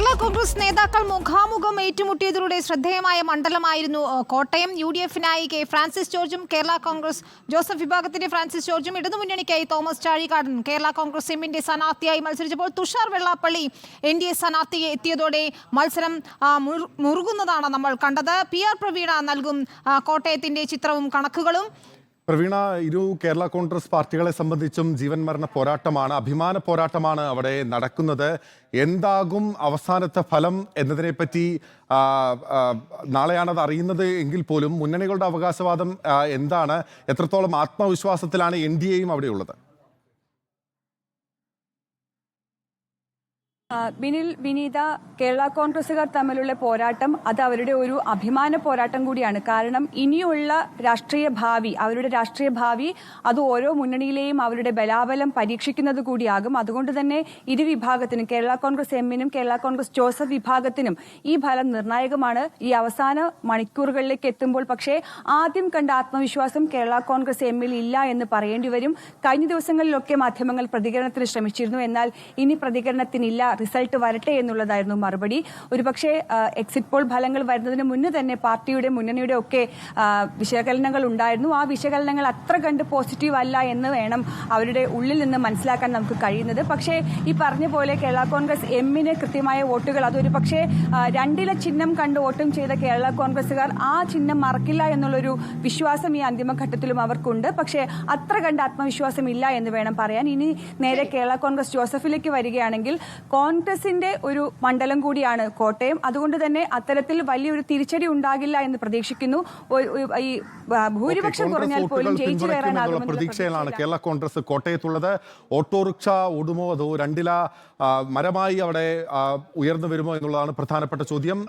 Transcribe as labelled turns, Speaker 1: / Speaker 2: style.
Speaker 1: കേരള കോൺഗ്രസ് നേതാക്കൾ മുഖാമുഖം ഏറ്റുമുട്ടിയതിലൂടെ ശ്രദ്ധേയമായ മണ്ഡലമായിരുന്നു കോട്ടയം. യു ഡി എഫിനായി കെ ഫ്രാൻസിസ് ജോർജും കേരള കോൺഗ്രസ് ജോസഫ് വിഭാഗത്തിന്റെ ഫ്രാൻസിസ് ജോർജും ഇടതുമുന്നണിക്കായി തോമസ് ചാഴികാടൻ. കേരള കോൺഗ്രസ് എമ്മിന്റെ സ്ഥാനാർത്ഥിയായി മത്സരിച്ചപ്പോൾ Thushar Vellappally N D A സ്ഥാനാർത്ഥിയെ എത്തിയതോടെ മത്സരം മുറുകുന്നതാണ് നമ്മൾ കണ്ടത്. പി ആർ പ്രവീണ നൽകും കോട്ടയത്തിന്റെ ചിത്രവും കണക്കുകളും.
Speaker 2: പ്രവീണ ഇരു കേരള കോൺഗ്രസ് പാർട്ടികളെ സംബന്ധിച്ചും ജീവൻ മരണ പോരാട്ടമാണ് അഭിമാന പോരാട്ടമാണ് അവിടെ നടക്കുന്നത്. എന്താകും അവസാനത്തെ ഫലം എന്നതിനെപ്പറ്റി പറ്റി ആ, നാളെയാണ് അറിയുന്നത് എങ്കിൽ പോലും മുന്നണികളുടെ അവകാശവാദം എന്താണ്? എത്രത്തോളം ആത്മവിശ്വാസത്തിലാണ് എൻ ഡി എയും അവിടെയുള്ളത്?
Speaker 3: ബിനിൽ വിനീത കേരള കോൺഗ്രസുകാർ തമ്മിലുള്ള പോരാട്ടം അത് അവരുടെ ഒരു അഭിമാന പോരാട്ടം കൂടിയാണ്. കാരണം ഇനിയുള്ള രാഷ്ട്രീയ ഭാവി അവരുടെ രാഷ്ട്രീയ ഭാവി അത് ഓരോ മുന്നണിയിലെയും അവരുടെ ബലാബലം പരീക്ഷിക്കുന്നത് കൂടിയാകും. അതുകൊണ്ട് തന്നെ ഇരു വിഭാഗത്തിനും കേരള കോൺഗ്രസ് എമ്മിനും കേരള കോൺഗ്രസ് ജോസഫ് വിഭാഗത്തിനും ഈ ഫലം നിർണായകമാണ്. ഈ അവസാന മണിക്കൂറുകളിലേക്ക് എത്തുമ്പോൾ പക്ഷേ ആദ്യം കണ്ട ആത്മവിശ്വാസം കേരള കോൺഗ്രസ് എമ്മിൽ ഇല്ല എന്ന് പറയേണ്ടി വരും. കഴിഞ്ഞ ദിവസങ്ങളിലൊക്കെ മാധ്യമങ്ങൾ പ്രതികരണത്തിന് ശ്രമിച്ചിരുന്നു. എന്നാൽ ഇനി പ്രതികരണത്തിനില്ല. റിസൾട്ട് വരട്ടെ എന്നുള്ളതായിരുന്നു മറുപടി. ഒരുപക്ഷെ എക്സിറ്റ് പോൾ ഫലങ്ങൾ വരുന്നതിന് മുന്നേ തന്നെ പാർട്ടിയുടെ മുന്നണിയുടെ ഒക്കെ വിശകലനങ്ങൾ ഉണ്ടായിരുന്നു. ആ വിശകലനങ്ങൾ അത്ര കണ്ട് പോസിറ്റീവ് അല്ല എന്ന് വേണം അവരുടെ ഉള്ളിൽ നിന്ന് മനസ്സിലാക്കാൻ നമുക്ക് കഴിയുന്നത്. പക്ഷേ ഈ പറഞ്ഞ പോലെ കേരള കോൺഗ്രസ് എമ്മിന് കൃത്യമായ വോട്ടുകൾ അതൊരു പക്ഷേ രണ്ടില ചിഹ്നം കണ്ട് വോട്ടും ചെയ്ത കേരള കോൺഗ്രസുകാർ ആ ചിഹ്നം മറക്കില്ല എന്നുള്ളൊരു വിശ്വാസം ഈ അന്തിമഘട്ടത്തിലും അവർക്കുണ്ട്. പക്ഷേ അത്ര കണ്ട് ആത്മവിശ്വാസം ഇല്ല എന്ന് വേണം പറയാൻ. ഇനി നേരെ കേരള കോൺഗ്രസ് ജോസഫിലേക്ക് വരികയാണെങ്കിൽ കോൺഗ്രസിന്റെ ഒരു മണ്ഡലം കൂടിയാണ് കോട്ടയം. അതുകൊണ്ട് തന്നെ അത്തരത്തിൽ വലിയൊരു തിരിച്ചടി ഉണ്ടാകില്ല എന്ന് പ്രതീക്ഷിക്കുന്നു. ഈ ഭൂരിപക്ഷം കുറഞ്ഞാൽ പോലും ജയിച്ചു കയറാനുള്ള
Speaker 2: പ്രതീക്ഷയിലാണ്. കേരള കോൺഗ്രസ് കോട്ടയത്തുള്ളത്. ഓട്ടോറിക്ഷ ഓടുമോ അതോ രണ്ടില മരമായി അവിടെ ഉയർന്നു വരുമോ എന്നുള്ളതാണ് പ്രധാനപ്പെട്ട ചോദ്യം.